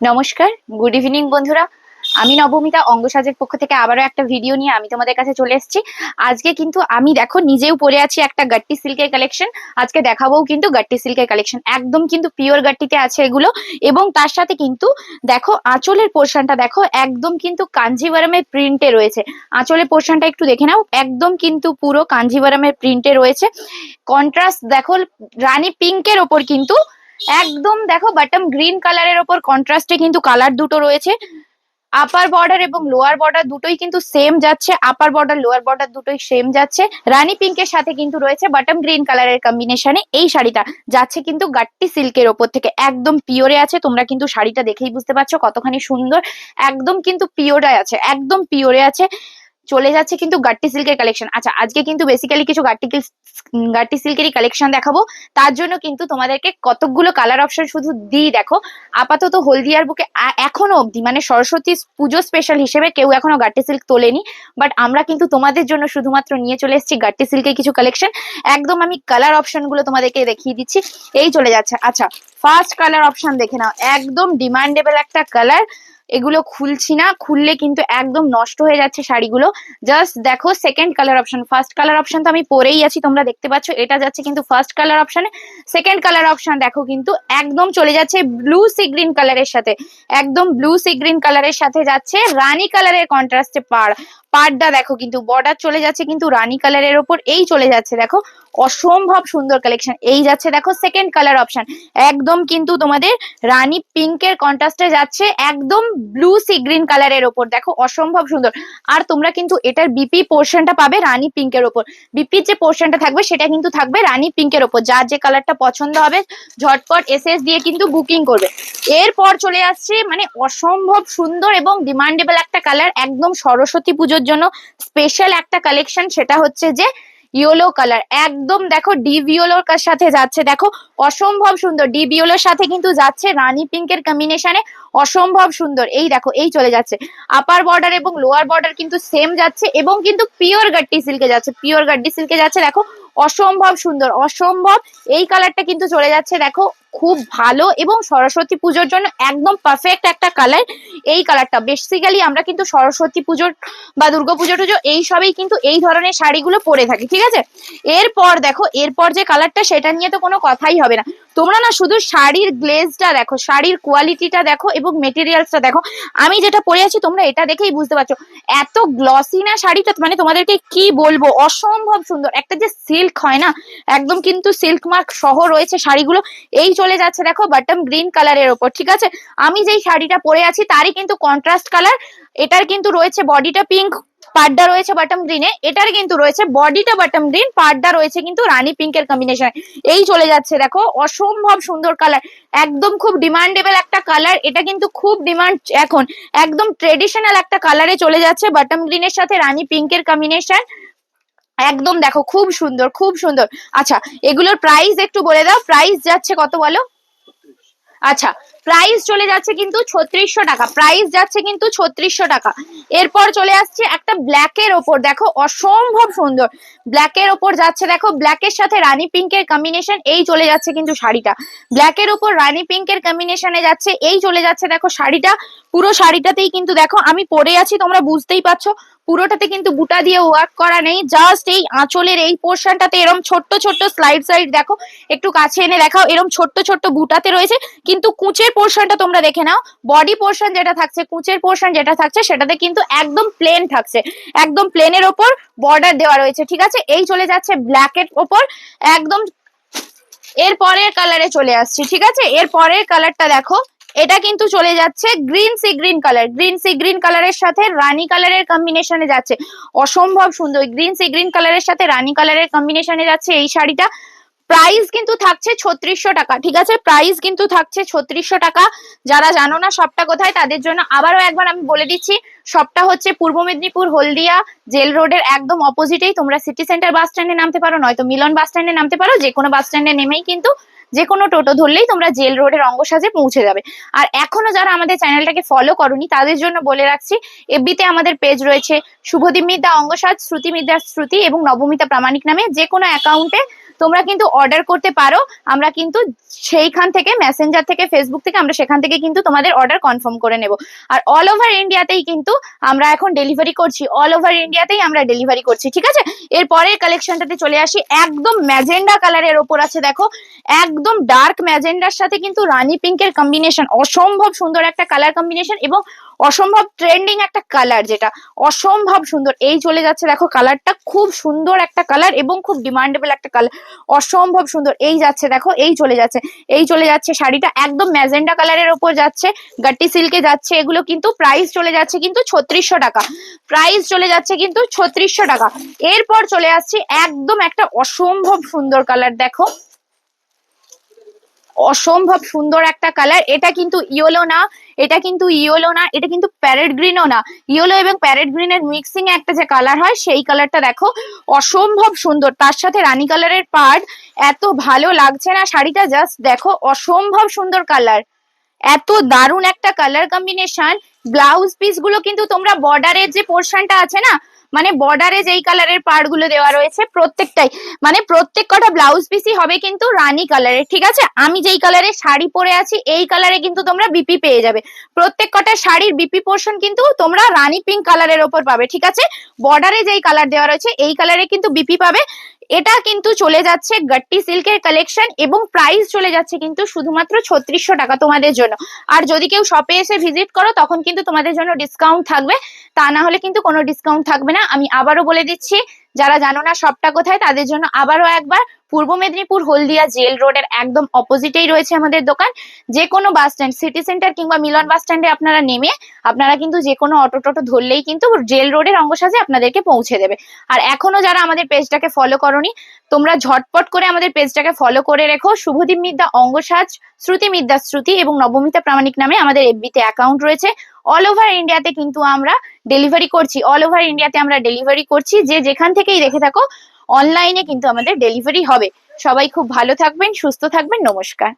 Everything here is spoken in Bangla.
নমস্কার গুড ইভিনিং বন্ধুরা। আমি নবমিতা অঙ্গসাজের পক্ষ থেকে আবারও একটা ভিডিও নিয়ে আমি তোমাদের কাছে চলে এসেছি। আজকে কিন্তু আমি দেখো নিজেও পরে আছি একটা গাট্টি সিল্কের কালেকশন আজকে দেখাবো কিন্তু গাট্টি সিল্কের কালেকশন একদম কিন্তু পিওর গাট্টিতে আছে এগুলো। এবং তার সাথে কিন্তু দেখো আঁচলের পোর্শনটা দেখো, একদম কিন্তু কাঞ্জিভারামের প্রিন্টে রয়েছে। আঁচলের পোর্শনটা একটু দেখে নাও। একদম কিন্তু পুরো কাঞ্জিভারামের প্রিন্টে রয়েছে। কন্ট্রাস্ট দেখো, রানী পিঙ্কের ওপর কিন্তু একদম দেখো বাটম গ্রিন কালারের ওপর কন্ট্রাস্টে কিন্তু কালার দুটো রয়েছে। আপার বর্ডার এবং লোয়ার বর্ডার দুটোই কিন্তু সেম যাচ্ছে। আপার বর্ডার লোয়ার বর্ডার দুটোই সেম যাচ্ছে। রানী পিঙ্কের সাথে কিন্তু রয়েছে বাটম গ্রিন কালারের কম্বিনেশনে এই শাড়িটা। যাচ্ছে কিন্তু গাট্টি সিল্কের ওপর থেকে। একদম পিওরে আছে। তোমরা কিন্তু শাড়িটা দেখেই বুঝতে পারছ কতখানি সুন্দর। একদম কিন্তু পিওরে আছে। একদম পিওরে আছে। চলে যাচ্ছে কিন্তু গাট্টি সিল্কের কালেকশন আচ্ছা আজকে কিন্তু বেসিক্যালি কিছু গাট্টি গাট্টি সিল্কেরই কালেকশন দেখাবো। তার জন্য কিন্তু তোমাদেরকে কতকগুলো কালার অপশন শুধু দিই দেখো। আপাতত হলদিয়ার বুকে এখনও অবধি মানে সরস্বতী পুজো স্পেশাল হিসেবে কেউ এখনও গাট্টি সিল্ক তোলেনি। বাট আমরা কিন্তু তোমাদের জন্য শুধুমাত্র নিয়ে চলে এসেছি গাট্টি সিল্কের কিছু কালেকশন একদম আমি কালার অপশনগুলো তোমাদেরকে দেখিয়ে দিচ্ছি। এই চলে যাচ্ছে। আচ্ছা ফার্স্ট কালার অপশন দেখে নাও। একদম ডিমান্ডেবল একটা কালার এগুলো খুলছি না, খুললে কিন্তু একদম নষ্ট হয়ে যাচ্ছে শাড়িগুলো। জাস্ট দেখো second colour option first colour option তো আমি পরেই আছি, তোমরা দেখতে পাচ্ছ, এটা যাচ্ছে কিন্তু first colour option second colour option দেখো কিন্তু একদম চলে যাচ্ছে ব্লু সি গ্রিন কালারের সাথে। একদম ব্লু সি গ্রিন কালারের সাথে যাচ্ছে, রানী কালারের কন্ট্রাস্টে পাড়। পাড়টা দেখো কিন্তু বর্ডার চলে যাচ্ছে কিন্তু রানী কালারের ওপর, এই চলে যাচ্ছে দেখো। অসম্ভব সুন্দর কালেকশন এই যাচ্ছে দেখো সেকেন্ড কালার অপশন একদম কিন্তু তোমাদের রানী পিঙ্কের কন্ট্রাস্টে যাচ্ছে, একদম ব্লু সি গ্রিন কালারের ওপর, দেখো অসম্ভব সুন্দর। আর তোমরা কিন্তু এটার বিপি পোর্শনটা পাবে রানী পিঙ্কের ওপর। বিপির যে পোর্শনটা থাকবে সেটা কিন্তু থাকবে রানী পিঙ্কের ওপর, যার যে কালারটা পছন্দ হবে ঝটপট এসএস দিয়ে কিন্তু বুকিং করবে। এরপর চলে আসছে মানে অসম্ভব সুন্দর এবং ডিমান্ডেবল একটা কালার একদম সরস্বতী পুজোর জন্য স্পেশাল একটা কালেকশন সেটা হচ্ছে যে ইয়েলো কালার একদম দেখো ডিপ ইয়েলোর সাথে যাচ্ছে। দেখো অসম্ভব সুন্দর। ডিপ ইয়েলোর সাথে কিন্তু যাচ্ছে রানী পিঙ্কের কম্বিনেশনে অসম্ভব সুন্দর। এই দেখো, এই চলে যাচ্ছে। আপার বর্ডার এবং লোয়ার বর্ডার কিন্তু সেম যাচ্ছে এবং কিন্তু পিওর গাড্ডি সিল্কে যাচ্ছে। পিওর গাড্ডি সিল্কে যাচ্ছে। দেখো অসম্ভব সুন্দর, অসম্ভব। এই কালারটা কিন্তু চলে যাচ্ছে। দেখো খুব ভালো এবং সরস্বতী পুজোর জন্য একদম পারফেক্ট একটা কালার এই কালারটা বেসিক্যালি আমরা কিন্তু সরস্বতী পুজোর বা দুর্গা পুজো টুজো এই সবই কিন্তু এই ধরনের শাড়িগুলো পরে থাকি, ঠিক আছে? এরপর দেখো, এরপর যে কালারটা সেটা নিয়ে তো কোনো কথাই হবে না। তোমরা না শুধু শাড়ির গ্লেজটা দেখো, শাড়ির কোয়ালিটিটা দেখো এবং মেটেরিয়ালসটা দেখো। আমি যেটা পরে আছি তোমরা এটা দেখেই বুঝতে পারছ। এত গ্লসি না শাড়িটা মানে তোমাদেরকে কি বলব? অসম্ভব সুন্দর। একটা যে সিল্ক হয় না, একদম কিন্তু সিল্ক মার্ক সহ রয়েছে শাড়িগুলো। এই চলে যাচ্ছে, দেখো বাটম গ্রিন কালারের ওপর, ঠিক আছে? আমি যেই শাড়িটা পরে আছি তারই কিন্তু কন্ট্রাস্ট কালার এটার কিন্তু রয়েছে বডিটা পিঙ্ক পাড্ডা রয়েছে বাটম গ্রিনে এটার কিন্তু রয়েছে বডিটা বাটম গ্রিন পাড্ডা রয়েছে কিন্তু রানী পিঙ্কের কম্বিনেশন এই চলে যাচ্ছে, দেখো, অসম্ভব সুন্দর কালার একদম খুব ডিমান্ডেবল একটা কালার এটা কিন্তু খুব ডিমান্ড এখন, একদম ট্রেডিশনাল একটা কালারে চলে যাচ্ছে বাটম গ্রিনের সাথে রানী পিঙ্কের কম্বিনেশন একদম দেখো, খুব সুন্দর খুব সুন্দর। আচ্ছা এগুলোর প্রাইস একটু বলে দাও প্রাইস যাচ্ছে কত বলো? আচ্ছা প্রাইস চলে যাচ্ছে কিন্তু ছত্রিশশো টাকা প্রাইস যাচ্ছে কিন্তু ছত্রিশশো টাকা। এরপর চলে আসছে একটা ব্ল্যাকের ওপর, দেখো, অসম্ভব সুন্দর। ব্ল্যাকের ওপর যাচ্ছে, দেখো ব্ল্যাকের সাথে রানী পিঙ্কের কম্বিনেশন এই চলে যাচ্ছে কিন্তু শাড়িটা। ব্ল্যাকের ওপর রানী পিঙ্কের কম্বিনেশনে যাচ্ছে, এই চলে যাচ্ছে, দেখো, শাড়িটা। পুরো শাড়িটাতেই কিন্তু দেখো, আমি পরে আছি, তোমরা বুঝতেই পারছ। পুরোটাতে কিন্তু বুটা দিয়ে ওয়ার্ক করা নেই। জাস্ট এই আঁচলের এই পোর্শনটাতে এরম ছোট্ট ছোট্ট স্লাইড সাইড দেখো, একটু কাছে এনে দেখাও, এরম ছোট্ট ছোট্ট বুটাতে রয়েছে। কিন্তু কুচের পোর্শনটা তোমরা দেখে নাও। বডি পোর্শন যেটা থাকছে, কুচের পোর্শন যেটা থাকছে, সেটাতে কিন্তু একদম প্লেন থাকছে। একদম প্লেনের ওপর বর্ডার দেওয়া রয়েছে, ঠিক আছে? এই চলে যাচ্ছে ব্ল্যাকের ওপর। একদম এর পরের কালারে চলে আসছি, ঠিক আছে? এর পরের কালারটা দেখো। এটা কিন্তু চলে যাচ্ছে green sea green colour green sea green কালারের সাথে রানী কালারের কম্বিনেশনে যাচ্ছে। অসম্ভব সুন্দর। গ্রিন সি গ্রিন কালারের সাথে রানী কালারের কম্বিনেশনে যাচ্ছে এই শাড়িটা। প্রাইস কিন্তু থাকছে ছত্রিশশো টাকা, ঠিক আছে? প্রাইস কিন্তু থাকছে ছত্রিশশো টাকা। যারা জানো না সবটা কোথায়, তাদের জন্য আবারও একবার আমি বলে দিচ্ছি, সবটা হচ্ছে পূর্ব মেদিনীপুর, হলদিয়া, জেল রোডের একদম অপোজিটেই তোমরা সিটি সেন্টার বাস স্ট্যান্ডে নামতে পারো, নয়তো মিলন বাস স্ট্যান্ডে নামতে পারো যে কোনো বাস স্ট্যান্ডে নেমেই কিন্তু যে কোনো টোটো ধরলেই তোমরা জেল রোডের অঙ্গসাজে পৌঁছে যাবে। আর এখনও যারা আমাদের চ্যানেলটাকে ফলো করনি, তাদের জন্য বলে রাখছি এফবিতে আমাদের পেজ রয়েছে, শুভদীপ মিদ্যা অঙ্গসাজ শ্রুতি মিদ্যা শ্রুতি এবং নবমিতা প্রামাণিক নামে যে কোনো অ্যাকাউন্টে তোমরা কিন্তু অর্ডার করতে পারো। আমরা কিন্তু সেইখান থেকে মেসেঞ্জার থেকে ফেসবুক থেকে, আমরা সেখান থেকে কিন্তু তোমাদের অর্ডার কনফার্ম করে নেব। আর অল ওভার ইন্ডিয়াতেই কিন্তু আমরা এখন ডেলিভারি করছি। অল ওভার ইন্ডিয়াতেই আমরা ডেলিভারি করছি, ঠিক আছে? এরপরের কালেকশনটাতে চলে আসি। একদম ম্যাজেন্ডা কালারের ওপর আছে, দেখো। একদম ডার্ক ম্যাজেন্ডার সাথে কিন্তু রানি পিঙ্কের কম্বিনেশন অসম্ভব সুন্দর একটা কালার কম্বিনেশন এবং অসম্ভব ট্রেন্ডিং একটা কালার যেটা অসম্ভব সুন্দর। এই চলে যাচ্ছে দেখো কালারটা খুব সুন্দর একটা কালার এবং খুব ডিমান্ডেবল একটা কালার অসম্ভব সুন্দর। এই যাচ্ছে দেখো, এই চলে যাচ্ছে। এই চলে যাচ্ছে শাড়িটা একদম ম্যাজেন্ডা কালারের ওপর যাচ্ছে। গাট্টি সিল্কে যাচ্ছে, এগুলো কিন্তু প্রাইস চলে যাচ্ছে কিন্তু ছত্রিশশো টাকা। প্রাইস চলে যাচ্ছে কিন্তু ছত্রিশশো টাকা। এরপর চলে আসছে একদম একটা অসম্ভব সুন্দর কালার দেখো। অসম্ভব সুন্দর একটা কালার এটা কিন্তু ইয়েলো না, এটা কিন্তু ইয়েলো না, এটা কিন্তু প্যারেট গ্রিনও না। ইয়েলো এবং প্যারেট গ্রিনের মিক্সিং একটা যে কালার হয়, সেই কালারটা দেখো, অসম্ভব সুন্দর। তার সাথে রানী কালারের পার্ট এত ভালো লাগছে না শাড়িটা জাস্ট দেখো, অসম্ভব সুন্দর কালার এত দারুণ একটা কালার কম্বিনেশন ব্লাউজ পিসগুলো কিন্তু তোমরা বর্ডারের যে পোর্শনটা আছে না মানে বর্ডারে যেই কালারের পার্টগুলো দেওয়া রয়েছে প্রত্যেকটাই মানে প্রত্যেক কটা ব্লাউজ পিসই হবে কিন্তু রানী কালারের ঠিক আছে? আমি যেই কালারের শাড়ি পরে আছি, এই কালারে কিন্তু তোমরা বিপি পেয়ে যাবে। প্রত্যেক কটা শাড়ির বিপি পোর্শন কিন্তু তোমরা রানী পিঙ্ক কালারের ওপর পাবে, ঠিক আছে? বর্ডারে যেই কালার দেওয়া রয়েছে, এই কালারে কিন্তু বিপি পাবে। এটা কিন্তু চলে যাচ্ছে গট্টি সিল্কের কালেকশন এবং প্রাইস চলে যাচ্ছে কিন্তু শুধুমাত্র ছত্রিশশো টাকা তোমাদের জন্য। আর যদি কেউ শপে এসে ভিজিট করো, তখন কিন্তু তোমাদের জন্য ডিসকাউন্ট থাকবে। তা না হলে কিন্তু কোনো ডিসকাউন্ট থাকবে না। আমি আবারও বলে দিচ্ছি, যারা জানো না শপটা কোথায়, তাদের জন্য আবারও একবার পূর্ব মেদিনীপুর হলদিয়া জেল রোডের একদম অপোজিটেই রয়েছে আমাদের দোকান। যে কোনো বাস স্ট্যান্ড সিটি সেন্টার কিংবা মিলন বাস স্ট্যান্ডে আপনারা নেমে, আপনারা কিন্তু যে কোনো অটো টোটো ধরলেই কিন্তু জেল রোডের অঙ্গসাজে আপনাদেরকে পৌঁছে দেবে। আর এখনও যারা আমাদের পেজটাকে ফলো করনি, তোমরা ঝটপট করে আমাদের পেজটাকে ফলো করে রেখো। শুভদীপ মিদ্যা অঙ্গসাজ শ্রুতি মিদ্যা শ্রুতি এবং নবমিতা প্রামাণিক নামে আমাদের এফবিতে অ্যাকাউন্ট রয়েছে। অল ওভার ইন্ডিয়াতে কিন্তু আমরা ডেলিভারি করছি। অল ওভার ইন্ডিয়াতে আমরা ডেলিভারি করছি। যে যেখান থেকেই দেখে থাকো অনলাইনে কিন্তু আমাদের ডেলিভারি হবে। সবাই খুব ভালো থাকবেন সুস্থ থাকবেন নমস্কার।